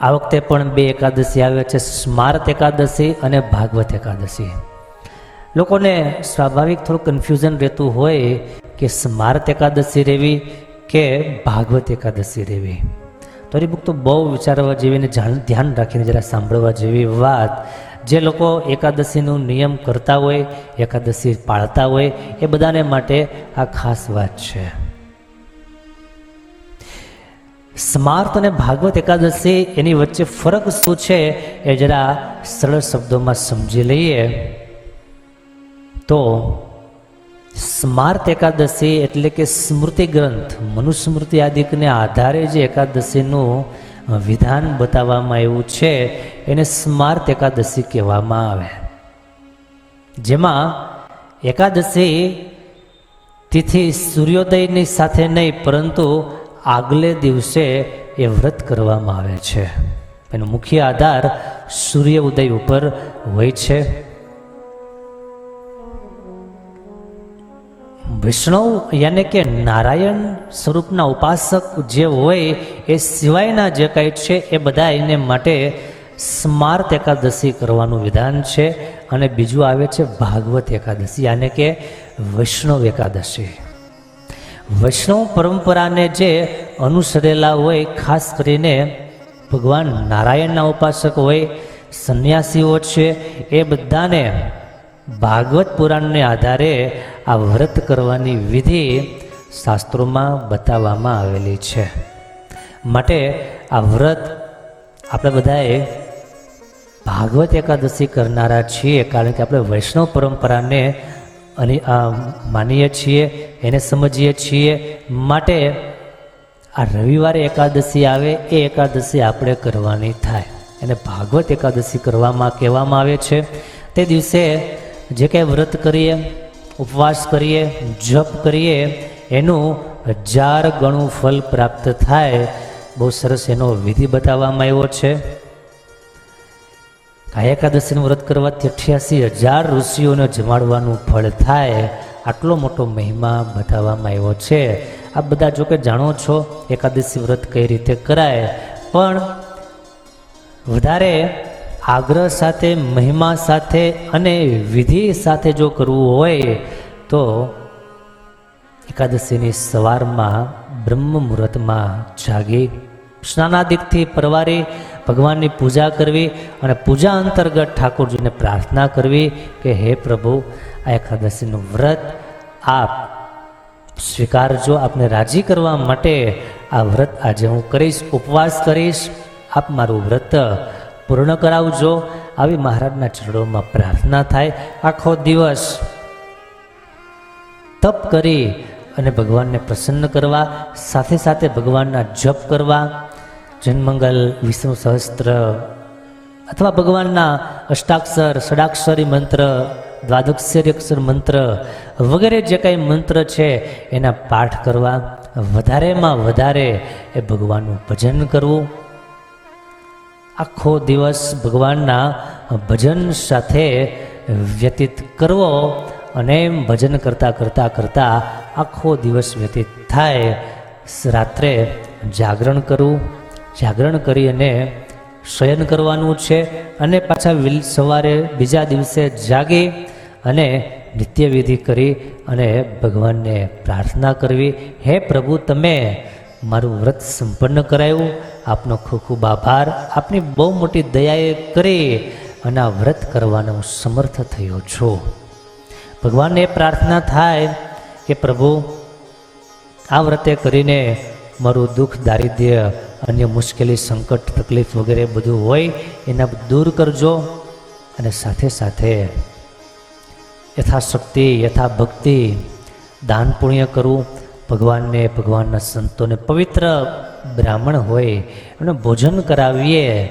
આ વખતે પણ બે એકાદશી આવે છે સ્મારત એકાદશી અને ભાગવત એકાદશી. લોકોને સ્વાભાવિક થોડું કન્ફ્યુઝન રહેતું હોય કે સ્મારત એકાદશી રહેવી કે ભાગવત એકાદશી રહેવી. તો એ બુક તો બહુ વિચારવા જેવી અને જાણ, ધ્યાન રાખીને જરા સાંભળવા જેવી વાત. જે લોકો એકાદશીનું નિયમ કરતા હોય, એકાદશી પાળતા હોય, એ બધાને માટે આ ખાસ વાત છે. સ્માર્ત અને ભાગવત એકાદશી, એની વચ્ચે ફરક શું છે એ જરા સરળ શબ્દોમાં સમજી લઈએ. તો, સ્માર્ત એકાદશી એટલે કે સ્મૃતિ ગ્રંથ, મનુસ્મૃતિ આદિકને આધારે જે એકાદશીનું વિધાન બતાવવામાં આવ્યું છે, એને સ્માર્ત એકાદશી કહેવામાં આવે. જેમાં એકાદશી તિથિ સૂર્યોદયની સાથે નહીં, પરંતુ આગલે દિવસે એ વ્રત કરવામાં આવે છે. એનો મુખ્ય આધાર સૂર્ય ઉદય ઉપર હોય છે. વૈષ્ણવ યાને કે નારાયણ સ્વરૂપના ઉપાસક જે હોય એ સિવાયના જે કાંઈ છે એ બધા એને માટે સ્માર્ત એકાદશી કરવાનું વિધાન છે. અને બીજું આવે છે ભાગવત એકાદશી, યાને કે વૈષ્ણવ એકાદશી. વૈષ્ણવ પરંપરાને જે અનુસરેલા હોય, ખાસ કરીને ભગવાન નારાયણના ઉપાસક હોય, સંન્યાસીઓ છે, એ બધાને ભાગવત પુરાણને આધારે આ વ્રત કરવાની વિધિ શાસ્ત્રોમાં બતાવવામાં આવેલી છે. માટે આ વ્રત આપણે બધાએ ભાગવત એકાદશી કરનારા છીએ, કારણ કે આપણે વૈષ્ણવ પરંપરાને અને આ માનીએ છીએ, એને સમજીએ છીએ. માટે આ રવિવારે એકાદશી આવે, એ એકાદશી આપણે કરવાની થાય. એને ભાગવત એકાદશી કરવામાં કહેવામાં આવે છે. તે દિવસે જે કંઈ વ્રત કરીએ, ઉપવાસ કરીએ, જપ કરીએ, એનું હજાર ગણું ફલ પ્રાપ્ત થાય. બહુ સરસ એનો વિધિ બતાવવામાં આવ્યો છે. આ એકાદશીનું વ્રત કરવાથી અઠ્યાસી હજાર ઋષિઓને જમાડવાનું ફળ થાય, આટલો મોટો મહિમા બતાવવામાં આવ્યો છે. આ બધા જો કે જાણો છો, એકાદશી વ્રત કઈ રીતે કરાય. પણ વધારે આગ્રહ સાથે, મહિમા સાથે અને વિધિ સાથે જો કરવું હોય, તો એકાદશીની સવારમાં બ્રહ્મ મુહૂર્તમાં જાગી સ્નાનાદિકથી પરવારી ભગવાનની પૂજા કરવી અને પૂજા અંતર્ગત ઠાકોરજીને પ્રાર્થના કરવી કે હે પ્રભુ, આ એકાદશીનું વ્રત આપ સ્વીકારજો, આપને રાજી કરવા માટે આ વ્રત આજે હું કરીશ, ઉપવાસ કરીશ. આપ મારું વ્રત પૂર્ણ કરાવજો. આવી મહારાજના ચરણોમાં પ્રાર્થના થાય. આખો દિવસ તપ કરી અને ભગવાનને પ્રસન્ન કરવા, સાથે સાથે ભગવાનના જપ કરવા જન્મંગલ વિષ્ણુ સહસ્ત્ર અથવા ભગવાનના અષ્ટાક્ષર, ષડાક્ષરી મંત્ર દ્વાદક્ષરી અક્ષર મંત્ર વગેરે જે કાંઈ મંત્ર છે એના પાઠ કરવા વધારેમાં વધારે એ ભગવાનનું ભજન કરવું. આખો દિવસ ભગવાનના ભજન સાથે વ્યતીત કરવો અને એમ ભજન કરતાં કરતાં કરતાં આખો દિવસ વ્યતીત થાય. રાત્રે જાગરણ કરવું. જાગરણ કરી અને શયન કરવાનું છે. અને પાછા સવારે બીજા દિવસે જાગી અને નિત્યવિધિ કરી અને ભગવાનને પ્રાર્થના કરવી. હે પ્રભુ, તમે મારું વ્રત સંપન્ન કરાયું. આપનો ખૂબ ખૂબ આભાર. આપની બહુ મોટી દયાએ કરી અને આ વ્રત કરવાનો હું સમર્થ થયો છું. ભગવાનને પ્રાર્થના થાય કે પ્રભુ, આ વ્રતે કરીને મારું દુઃખ, દારિદ્ર્ય અન્ય મુશ્કેલી, સંકટ, તકલીફ વગેરે બધું હોય, એના દૂર કરજો અને સાથે સાથે યથાશક્તિ, યથાભક્તિ દાન પુણ્ય કરવું. ભગવાનને, ભગવાનના સંતોને પવિત્ર બ્રાહ્મણ હોય એમને ભોજન કરાવીએ,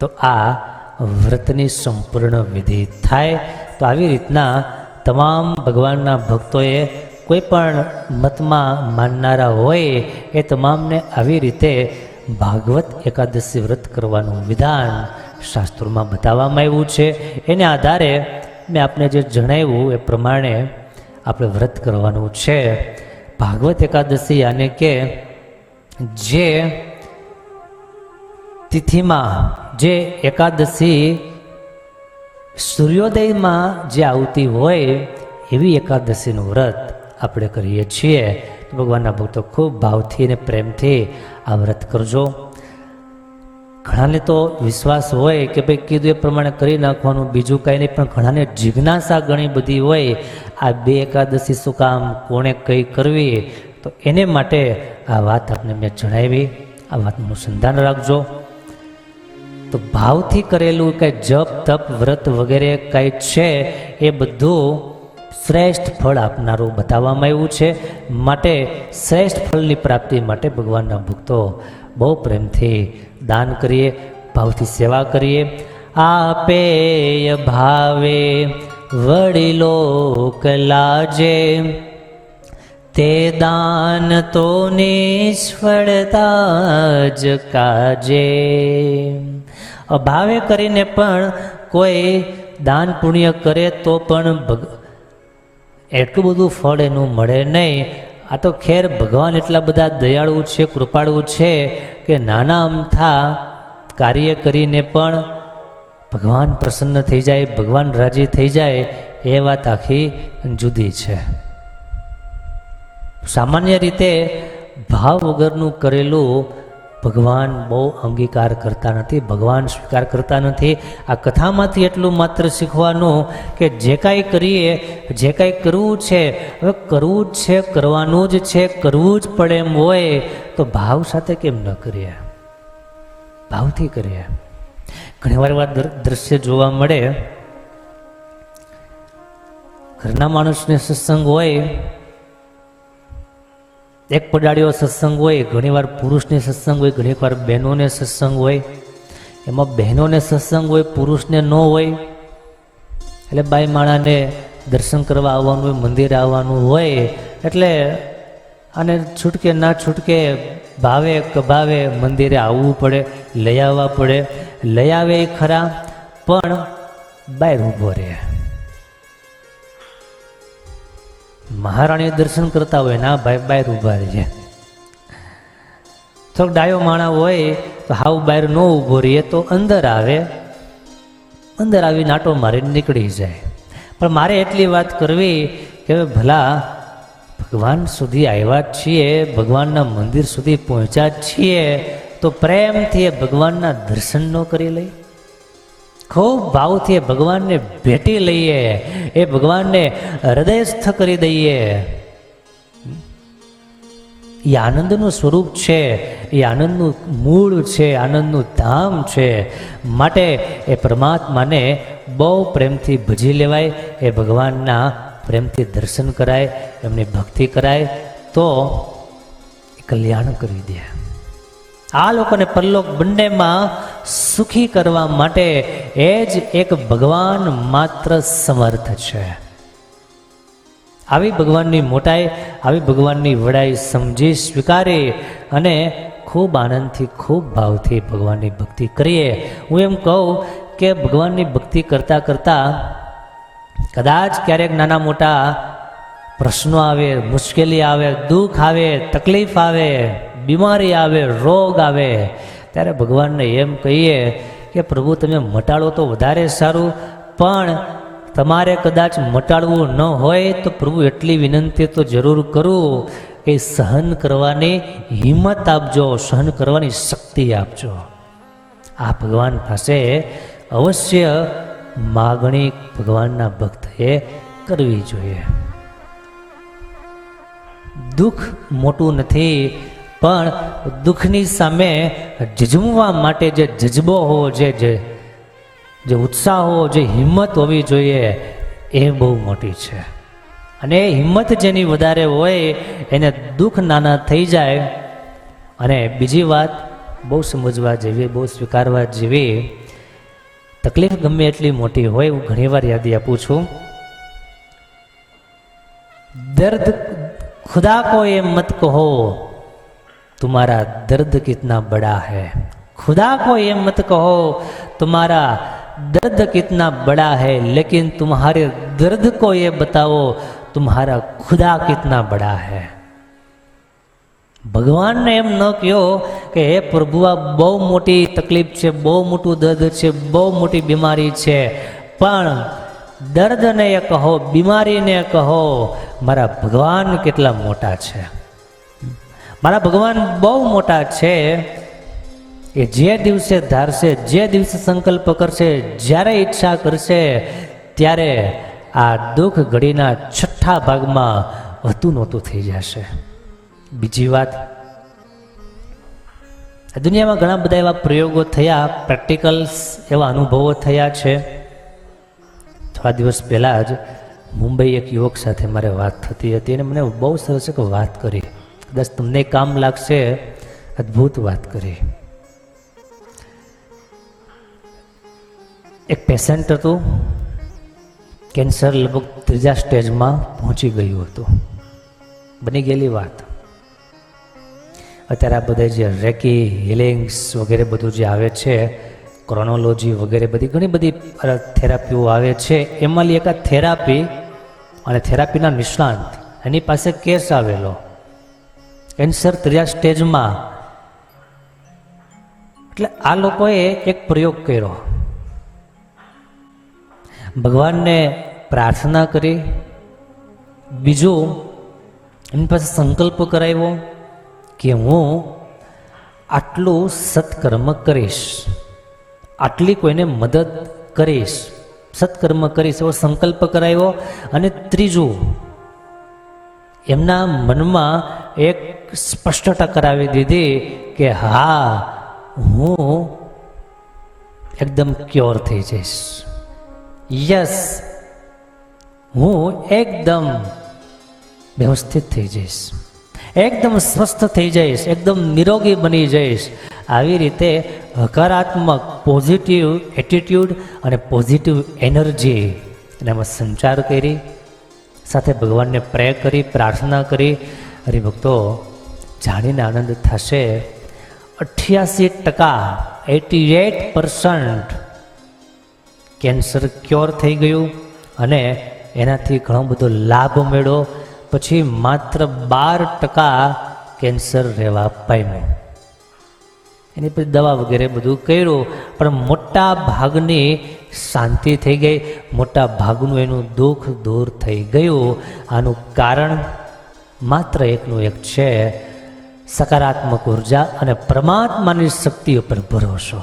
તો આ વ્રતની સંપૂર્ણ વિધિ થાય. તો આવી રીતના તમામ ભગવાનના ભક્તોએ કોઈ પણ મતમાં માનનારા હોય એ તમામને આવી રીતે ભાગવત એકાદશી વ્રત કરવાનું વિધાન શાસ્ત્રોમાં બતાવવામાં આવ્યું છે. એને આધારે મેં આપને જે જણાવ્યું એ પ્રમાણે આપણે વ્રત કરવાનું છે. ભાગવત એકાદશી યાને કે જે તિથિમાં, જે એકાદશી સૂર્યોદયમાં જે આવતી હોય એવી એકાદશીનું વ્રત આપણે કરીએ છીએ. તો ભગવાનના ભક્તો ખૂબ ભાવથી અને પ્રેમથી આ વ્રત કરજો. ઘણાને તો વિશ્વાસ હોય કે ભાઈ કીધું એ પ્રમાણે કરી નાખવાનું, બીજું કાંઈ નહીં, પણ ઘણાને જિજ્ઞાસા ઘણી બધી હોય, આ બે એકાદશી શું કામ, કોણે કઈ કરવી, તો એને માટે આ વાત આપને મેં જણાવી. આ વાતનું સંધાન રાખજો. તો ભાવથી કરેલું કાંઈ જપ, તપ, વ્રત વગેરે કાંઈ છે, એ બધું શ્રેષ્ઠ ફળ આપનારું બતાવવામાં આવ્યું છે. માટે શ્રેષ્ઠ ફળની પ્રાપ્તિ માટે ભગવાનના ભક્તો બહુ પ્રેમથી દાન કરીએ, ભાવથી સેવા કરીએ. આપેય ભાવે, વડીલો કલાજે. તે દાન તો નિષ્ફળતા જ કાજે. અભાવે કરીને પણ કોઈ દાન પુણ્ય કરે તો પણ ભગ એટલું બધું ફળ એનું મળે નહીં. આ તો ખેર ભગવાન એટલા બધા દયાળુ છે, કૃપાળુ છે કે નાના અમથા કાર્ય કરીને પણ ભગવાન પ્રસન્ન થઈ જાય, ભગવાન રાજી થઈ જાય, એ વાત આખી જુદી છે. સામાન્ય રીતે ભાવ વગરનું કરેલું ભગવાન બહુ અંગીકાર કરતા નથી, ભગવાન સ્વીકાર કરતા નથી. આ કથામાંથી એટલું માત્ર શીખવાનું કે જે કાંઈ કરીએ, જે કાંઈ કરવું છે, હવે કરવું જ છે, કરવાનું જ છે, કરવું જ પડે એમ હોય તો ભાવ સાથે કેમ ન કરીએ? ભાવથી કરીએ. ઘણીવાર એવા દર- દ્રશ્ય જોવા મળે. ઘરના માણસને સત્સંગ હોય એક પડાળીઓ સત્સંગ હોય, ઘણીવાર પુરુષને સત્સંગ હોય, ઘણીવાર બહેનોને સત્સંગ હોય. એમાં બહેનોને સત્સંગ હોય, પુરુષને ન હોય. એટલે બાઈ માણાને દર્શન કરવા આવવાનું હોય, મંદિરે આવવાનું હોય, એટલે અને છૂટકે ના છૂટકે ભાવે કભાવે મંદિરે આવવું પડે, લઈ આવવા પડે. લઈ આવે ખરા, પણ બહાર ઊભો રહે. મહારાણી દર્શન કરતા હોય ના ભાઈ બહાર ઊભા રહીએ થોડોક ડાયો માણા હોય તો હાવ બહાર ન ઊભો રહીએ તો અંદર આવે. અંદર આવી નાટો મારીને નીકળી જાય. પણ મારે એટલી વાત કરવી કે ભલા ભગવાન સુધી આવ્યા જ છીએ, ભગવાનના મંદિર સુધી પહોંચ્યા જ છીએ, તો પ્રેમથી એ ભગવાનના દર્શન ન કરી લઈ ખૂબ ભાવથી ભગવાનને ભેટી લઈએ, એ ભગવાનને હૃદયસ્થ કરી દઈએ. એ આનંદનું સ્વરૂપ છે, એ આનંદનું મૂળ છે આનંદનું ધામ છે. માટે એ પરમાત્માને બહુ પ્રેમથી ભજી લેવાય, એ ભગવાનના પ્રેમથી દર્શન કરાય, એમની ભક્તિ કરાય, તો કલ્યાણ કરી દે. આ લોકોને પરલોક બંનેમાં સુખી કરવા માટે એ જ એક ભગવાન માત્ર સમર્થ છે. આવી ભગવાનની મોટાઈ, આવી ભગવાનની વડાઈ સમજી સ્વીકારી અને ખૂબ આનંદથી, ખૂબ ભાવથી ભગવાનની ભક્તિ કરીએ. હું એમ કહું કે ભગવાનની ભક્તિ કરતાં કરતાં કદાચ ક્યારેક નાના મોટા પ્રશ્નો આવે, મુશ્કેલી આવે, દુઃખ આવે, તકલીફ આવે, બીમારી આવે, રોગ આવે, ત્યારે ભગવાનને એમ કહીએ કે પ્રભુ, તમે મટાડો તો વધારે સારું, પણ તમારે કદાચ મટાડવું ન હોય તો પ્રભુ એટલી વિનંતી તો જરૂર કરું કે સહન કરવાની હિંમત આપજો, સહન કરવાની શક્તિ આપજો. આ ભગવાન પાસે અવશ્ય માગણી ભગવાનના ભક્તએ કરવી જોઈએ. દુઃખ મોટું નથી પણ દુઃખની સામે જજમવા માટે જે જજ્બો હોવો જોઈએ, જે ઉત્સાહ હોવો જે હિંમત હોવી જોઈએ, એ બહુ મોટી છે. અને એ હિંમત જેની વધારે હોય, એને દુઃખ નાના થઈ જાય. અને બીજી વાત, બહુ સમજવા જેવી, બહુ સ્વીકારવા જેવી, તકલીફ ગમે એટલી મોટી હોય, હું ઘણીવાર યાદી આપું છું. દર્દ ખુદા કો એ મત કહો तुम्हारा दर्द कितना बड़ा है खुदा को ये मत कहो तुम्हारा दर्द कितना बड़ा है लेकिन तुम्हारे दर्द को ये बताओ तुम्हारा खुदा कितना बड़ा है ભગવાનને એમ ન કહો કે હે પ્રભુ આ બહુ મોટી તકલીફ છે બહુ મોટું દર્દ છે બહુ મોટી બીમારી છે પણ દર્દને એ કહો બીમારીને કહો મારા ભગવાન કેટલા મોટા છે મારા ભગવાન બહુ મોટા છે. એ જે દિવસે ધારશે, જે દિવસે સંકલ્પ કરશે, જ્યારે ઈચ્છા કરશે, ત્યારે આ દુઃખ ઘડીના છઠ્ઠા ભાગમાં હતું નહોતું થઈ જશે. બીજી વાત દુનિયામાં ઘણા બધા એવા પ્રયોગો થયા, પ્રેક્ટિકલ્સ એવા અનુભવો થયા છે. થોડા દિવસ પહેલાં જ મુંબઈ એક યુવક સાથે મારે વાત થતી હતી, અને મને બહુ સરસ એક વાત કરી. કદાચ તમને કામ લાગશે? અદ્ભુત વાત કરી. એક પેશન્ટ હતું કેન્સર લગભગ ત્રીજા સ્ટેજમાં પહોંચી ગયું હતું. બની ગયેલી વાત. અત્યારે આ બધા જે રેકી હિલિંગ્સ વગેરે બધું જે આવે છે ક્રોનોલોજી વગેરે બધી ઘણી બધી થેરાપીઓ આવે છે. એમાંની એક થેરાપી અને થેરાપીના નિષ્ણાંત. એની પાસે કેસ આવેલો. કેન્સર ત્રીજા સ્ટેજમાં. એટલે આ લોકોએ એક પ્રયોગ કર્યો. ભગવાનને પ્રાર્થના કરી. બીજું એમની પાસે સંકલ્પ કરાવ્યો કે હું આટલું સત્કર્મ કરીશ. આટલી કોઈને મદદ કરીશ. સત્કર્મ કરીશ એવો સંકલ્પ કરાવ્યો. અને ત્રીજું, એમના મનમાં એક સ્પષ્ટતા કરાવી દીધી કે હા, હું એકદમ ક્યોર થઈ જઈશ. યસ હું એકદમ વ્યવસ્થિત થઈ જઈશ. એકદમ સ્વસ્થ થઈ જઈશ, એકદમ નિરોગી બની જઈશ. આવી રીતે હકારાત્મક પોઝિટિવ એટીટ્યૂડ અને પોઝિટિવ એનર્જી એનામાં સંચાર કરી, સાથે ભગવાનને પ્રે કરી, પ્રાર્થના કરી હરિભક્તો, જાણીને આનંદ થશે. અઠ્યાસી ટકા eighty eight percent cancer cure થઈ ગયું અને એનાથી ઘણો બધો લાભ મળ્યો. પછી માત્ર બાર ટકા કેન્સર રહેવા પામ્યું. એની પછી દવા વગેરે બધું કર્યું, પણ મોટા ભાગની શાંતિ થઈ ગઈ. મોટા ભાગનું એનું દુઃખ દૂર થઈ ગયું. આનું કારણ માત્ર એકનું એક છે, સકારાત્મક ઊર્જા અને પરમાત્માની શક્તિ ઉપર ભરોસો.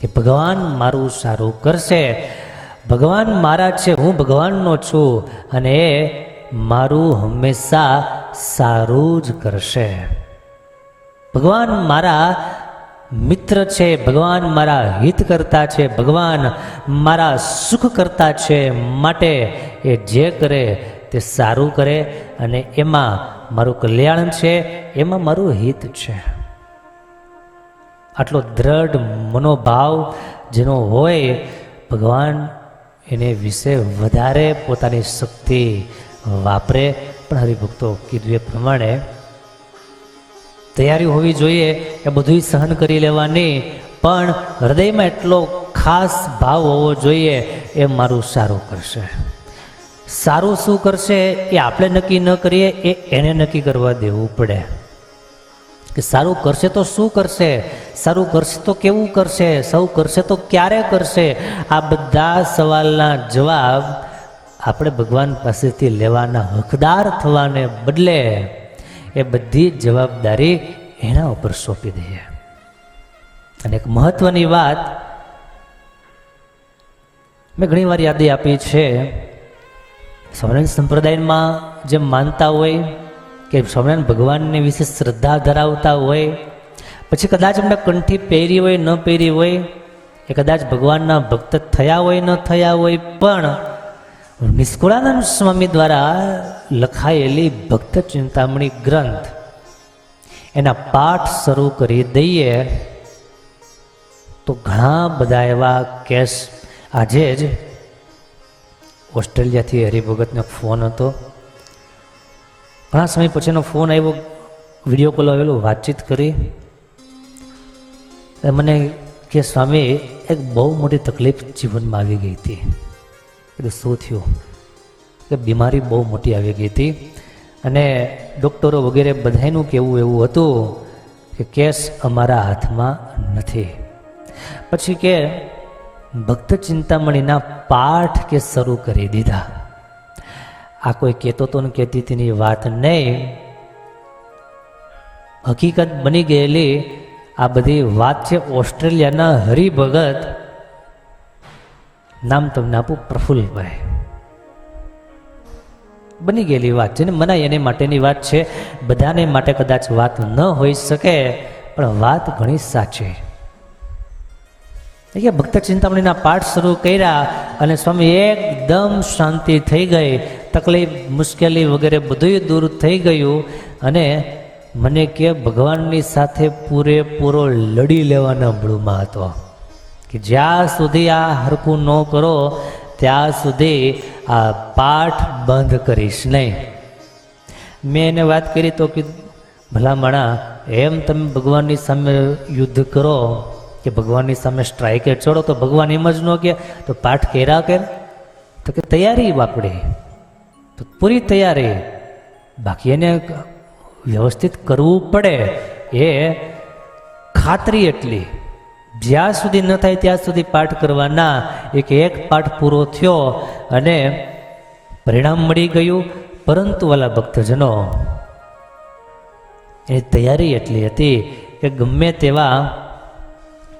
કે ભગવાન મારું સારું કરશે, ભગવાન મારા છે, હું ભગવાનનો છું, અને એ મારું હંમેશા સારું જ કરશે. ભગવાન મારા મિત્ર છે, ભગવાન મારા હિત કરતા છે, ભગવાન મારા સુખ કરતા છે, માટે એ જે કરે તે સારું કરે અને એમાં મારું કલ્યાણ છે, એમાં મારું હિત છે. આટલો દ્રઢ મનોભાવ જેનો હોય, ભગવાન એને વિશે વધારે પોતાની શક્તિ વાપરે. પણ હરિભક્તો કીધું એ પ્રમાણે, તૈયારી હોવી જોઈએ, એ બધું સહન કરી લેવાની. પણ હૃદયમાં એટલો ખાસ ભાવ હોવો જોઈએ, એ મારું સારું કરશે. સારું શું કરશે એ આપણે નક્કી ન કરીએ, એ એને નક્કી કરવા દેવું પડે. કે સારું કરશે તો શું કરશે? સારું કરશે તો કેવું કરશે? સૌ કરશે તો ક્યારે કરશે? આ બધા સવાલના જવાબ આપણે ભગવાન પાસેથી લેવાના હકદાર થવાને બદલે એ બધી જવાબદારી એના ઉપર સોંપી દઈએ. અને એક મહત્વની વાત મેં ઘણી વાર યાદી આપી છે. સ્વામિનારાયણ સંપ્રદાયમાં જે માનતા હોય કે સ્વામિનારાયણ ભગવાનને વિશે શ્રદ્ધા ધરાવતા હોય, પછી કદાચ એમને કંઠી પહેરી હોય, ન પહેરી હોય એ કદાચ ભગવાનના ભક્ત થયા હોય, ન થયા હોય, પણ નિષ્કુળાનંદ સ્વામી દ્વારા લખાયેલી ભક્ત ચિંતામણી ગ્રંથ એના પાઠ શરૂ કરી દઈએ, તો ઘણા બધા એવા કેસ આજે જ ઓસ્ટ્રેલિયાથી હરિભગતનો ફોન હતો. ઘણા સમય પછીનો ફોન આવ્યો, વીડિયો કોલ આવેલો, વાતચીત કરી. મને કે, સ્વામી, એક બહુ મોટી તકલીફ જીવનમાં આવી ગઈ હતી. એટલે શું થયું? કે, બીમારી બહુ મોટી આવી ગઈ હતી. અને ડૉક્ટરો વગેરે બધાનું કહેવું એવું હતું કે, કેસ અમારા હાથમાં નથી. પછી કે ભક્ત ચિંતામણીના પાઠ કે શરૂ કરી દીધા. આ કોઈ કહેતો તો ને કહેતી તેની વાત નહીં. હકીકત બની ગયેલી, આ બધી વાત છે ઓસ્ટ્રેલિયાના હરિભગત. નામ તમને આપું પ્રફુલ્લભાઈ બની ગયેલી વાત છે ને, મનાય એને માટેની વાત છે. બધાને માટે કદાચ વાત ન હોઈ શકે, પણ વાત ઘણી સાચી. કે ભક્ત ચિંતામણીના પાઠ શરૂ કર્યા અને સ્વામી એકદમ શાંતિ થઈ ગઈ. તકલીફ, મુશ્કેલી વગેરે બધું દૂર થઈ ગયું અને મને કે ભગવાનની સાથે પૂરેપૂરો લડી લેવાના મૂળમાં હતો કે જ્યાં સુધી આ હરકું ન કરો, ત્યાં સુધી આ પાઠ બંધ કરીશ નહીં. મેં એને વાત કરી તો કે, ભલામણા, એમ તમે ભગવાનની સામે યુદ્ધ કરો કે ભગવાનની સામે સ્ટ્રાઇકે ચડો તો ભગવાન એમ જ ન કે તો પાઠ કેરા કે તો કે તૈયારી બાપડે તો પૂરી તૈયારી. બાકી એને વ્યવસ્થિત કરવું પડે. એ ખાતરી એટલી. જ્યાં સુધી ન થાય ત્યાં સુધી પાઠ કરવાના. એક એક પાઠ પૂરો થયો અને પરિણામ મળી ગયું. પરંતુ વાલા ભક્તજનો, એ તૈયારી એટલી હતી કે ગમે તેવા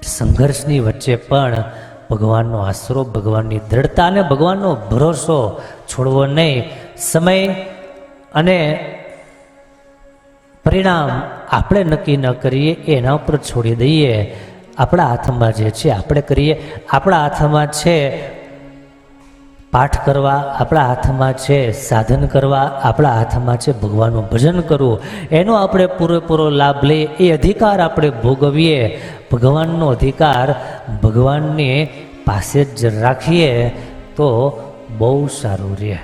સંઘર્ષની વચ્ચે પણ ભગવાનનો આશરો, ભગવાનની દ્રઢતા અને ભગવાનનો ભરોસો છોડવો નહીં. સમય અને પરિણામ આપણે નક્કી ન કરીએ, એના ઉપર છોડી દઈએ. આપણા હાથમાં જે છે, આપણે કરીએ. આપણા હાથમાં છે પાઠ કરવા, આપણા હાથમાં છે સાધન કરવા, આપણા હાથમાં છે ભગવાનનું ભજન કરવું. એનો આપણે પૂરેપૂરો લાભ લઈએ, એ અધિકાર આપણે ભોગવીએ. ભગવાનનો અધિકાર ભગવાનની પાસે જ રાખીએ તો બહુ સારું રહે.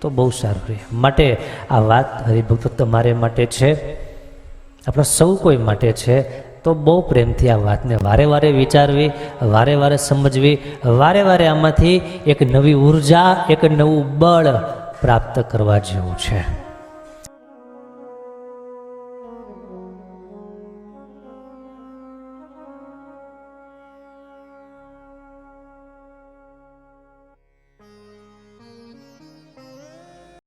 તો બહુ સારું રહે. માટે આ વાત હરિભક્તો તમારે માટે છે. આપણા સૌ કોઈ માટે છે. તો બહુ પ્રેમથી આ વાતને વારે વારે વિચારવી, વારે વારે સમજવી, વારે વારે આમાંથી એક નવી ઊર્જા, એક નવું બળ પ્રાપ્ત કરવા જેવું છે.